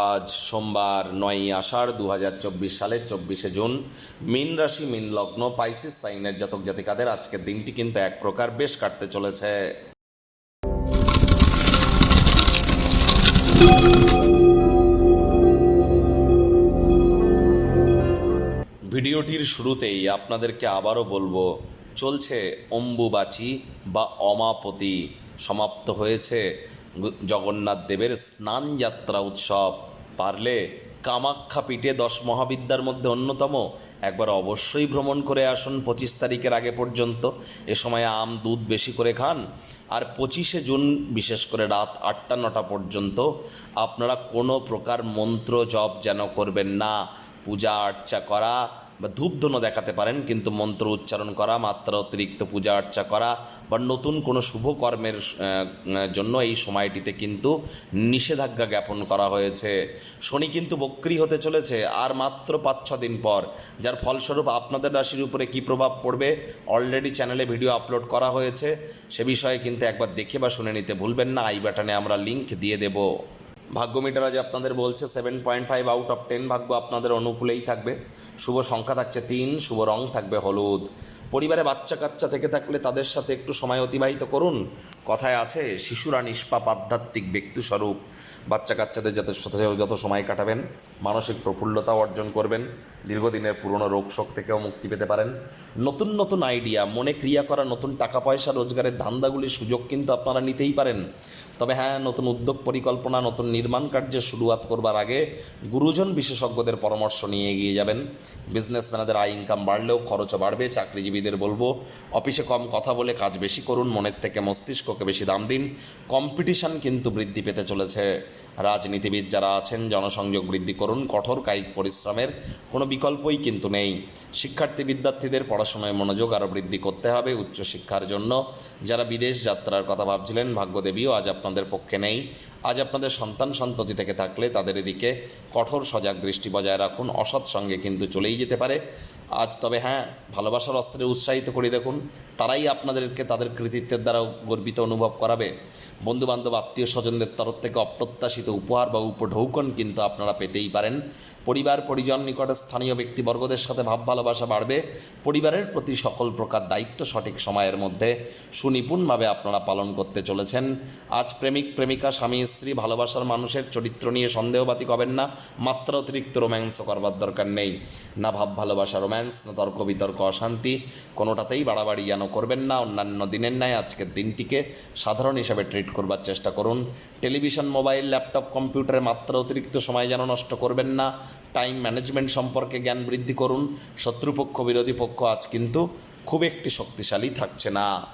আজ সোমবার নয়ই আষাঢ় দু হাজার চব্বিশ সালের চব্বিশে জুন। মিন রাশি, মিন লগ্ন, পাইসিস সাইনের জাতক জাতিকাদের আজকের দিনটি কিন্তু এক প্রকার বেশ কাটতে চলেছে। ভিডিওটির শুরুতেই আপনাদেরকে আবারও বলব, চলছে অম্বুবাচী বা অমাপতি। সমাপ্ত হয়েছে জগন্নাথ দেবের স্নান যাত্রা উৎসব। পারলে কামাখ্যা পীঠে দশ মহাবিদ্যার মধ্যে অন্যতম। একবার অবশ্যই ভ্রমণ করে আসুন পঁচিশ তারিখের আগে পর্যন্ত। এ সময় আম, দুধ বেশি করে খান। আর পঁচিশে জুন, বিশেষ করে রাত আটটা, নটা পর্যন্ত আপনারা কোনো প্রকার মন্ত্র জপ যেন করবেন না। পূজা আর্চা করা বা ধূপধুনো দেখাতে পারেন, কিন্তু মন্ত্র উচ্চারণ করা, মাত্রা অতিরিক্ত পূজা আর্চা করা বা নতুন কোনো শুভ কর্মের জন্য এই সময়টিতে কিন্তু নিষেধাজ্ঞা জ্ঞাপন করা হয়েছে। শনি কিন্তু বক্রি হতে চলেছে, আর মাত্র পাঁচ, ছ দিন পর। যার ফলস্বরূপ আপনাদের রাশির উপরে কী প্রভাব পড়বে অলরেডি চ্যানেলে ভিডিও আপলোড করা হয়েছে। সে বিষয়ে কিন্তু একবার দেখে বা শুনে নিতে ভুলবেন না আই বাটনে আমরা লিংক দিয়ে দেবো। ভাগ্য মিটার আজ আপনাদের বলছে seven point five out of ten ভাগ্য আপনাদের অনুকূলেই থাকবে। শুভ সংখ্যা থাকছে তিন, শুভ রং থাকবে হলুদ। পরিবারে বাচ্চা কাচ্চা থেকে থাকলে তাদের সাথে একটু সময় অতিবাহিত করুন। কথায় আছে, শিশুরা নিষ্পাপ, আধ্যাত্মিক ব্যক্তিস্বরূপ। বাচ্চা কাচ্চাদের যাতে যত সময় কাটাবেন, মানসিক প্রফুল্লতা অর্জন করবেন। দীর্ঘদিনের পুরনো রোগ শোক থেকেও মুক্তি পেতে পারেন। নতুন নতুন আইডিয়া, মনে ক্রিয়া করা নতুন টাকা পয়সা, রোজগারের ধান্দাগুলির সুযোগ কিন্তু আপনারা নিতেই পারেন। তবে হ্যাঁ নতুন উদ্যোগ পরিকল্পনা, নতুন নির্মাণ কার্যের শুরুয়াত করবার আগে গুরুজন বিশেষজ্ঞদের পরামর্শ নিয়ে এগিয়ে যাবেন। বিজনেসম্যানদের আয় ইনকাম বাড়লেও খরচও বাড়বে, চাকরিজীবীদের বলব, অফিসে কম কথা বলে কাজ বেশি করুন, মনের থেকে মস্তিষ্ককে বেশি দাম দিন। কম্পিটিশন কিন্তু বৃদ্ধি পেতে চলেছে। রাজনীতিবিদ যারা আছেন, জনসংযোগ বৃদ্ধি করুন, কঠোর কায়িক পরিশ্রমের কোনো বিকল্পই কিন্তু নেই। শিক্ষার্থী বিদ্যার্থীদের পড়াশোনায় মনোযোগ আরও বৃদ্ধি করতে হবে উচ্চশিক্ষার জন্য। যারা বিদেশ যাত্রার কথা ভাবছিলেন, ভাগ্যদেবীও আজ আপনাদের পক্ষে নেই। আজ আপনাদের সন্তান সন্ততি থেকে থাকলে তাদের এদিকে কঠোর সজাগ দৃষ্টি বজায় রাখুন। অসৎ সঙ্গে কিন্তু চলেই যেতে পারে। আজ তবে হ্যাঁ ভালোবাসার অস্ত্রে উৎসাহিত করে দেখুন। তারাই আপনাদেরকে তাদের কৃতিত্বের দ্বারা গর্বিত অনুভব করাবে। বন্ধুবান্ধব আত্মীয় স্বজনদের তরফ থেকে অপ্রত্যাশিত উপহার বা উপঢৌকন কিন্তু আপনারা পেতেই পারেন। পরিবার, পরিজন, নিকটে স্থানীয় ব্যক্তিবর্গদের সাথে ভাব ভালোবাসা বাড়বে। পরিবারের প্রতি সকল প্রকার দায়িত্ব সঠিক সময়ের মধ্যে সুনিপুণভাবে আপনারা পালন করতে চলেছেন। আজ প্রেমিক, প্রেমিকা, স্বামী, স্ত্রী ভালোবাসার মানুষের চরিত্র নিয়ে সন্দেহবাতিক হবেন না, মাত্রা অতিরিক্ত রোম্যান্স করবার দরকার নেই। না ভাব ভালোবাসা রোম্যান্স, না তর্ক বিতর্ক অশান্তি, কোনোটাতেই বাড়াবাড়ি যেন করবেন না। অন্যান্য দিনের ন্যায় আজকের দিনটিকে সাধারণ হিসাবে ট্রিট করবার চেষ্টা করুন। টেলিভিশন, মোবাইল, ল্যাপটপ, কম্পিউটারে মাত্রা অতিরিক্ত সময় যেন নষ্ট করবেন না। টাইম ম্যানেজমেন্ট সম্পর্কে জ্ঞান বৃদ্ধি করুন। শত্রুপক্ষ, বিরোধী পক্ষ আজ কিন্তু খুব একটি শক্তিশালী থাকছে না।